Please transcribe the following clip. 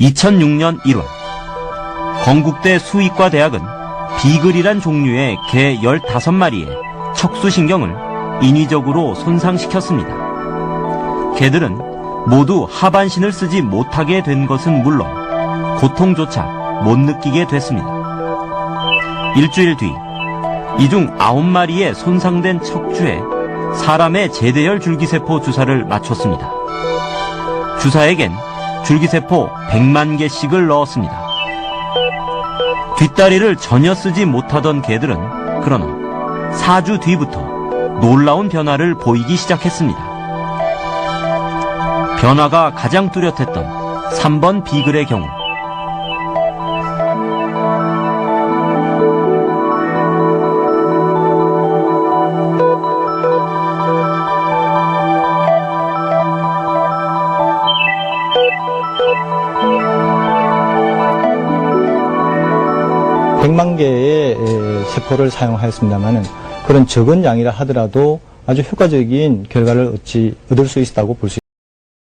2006년 1월 건국대 수의과 대학은 비글이란 종류의 개 15마리의 척수신경을 인위적으로 손상시켰습니다. 개들은 모두 하반신을 쓰지 못하게 된 것은 물론 고통조차 못 느끼게 됐습니다. 일주일 뒤, 이중 9마리의 손상된 척추에 사람의 제대열 줄기세포 주사를 맞췄습니다. 주사에겐 줄기세포 100만 개씩을 넣었습니다. 뒷다리를 전혀 쓰지 못하던 개들은 그러나 4주 뒤부터 놀라운 변화를 보이기 시작했습니다. 변화가 가장 뚜렷했던 3번 비글의 경우 백만 개의 에, 세포를 사용하였습니다만은 그런 적은 양이라 하더라도 아주 효과적인 결과를 얻지, 얻을 수 있다고 볼 수 있습니다.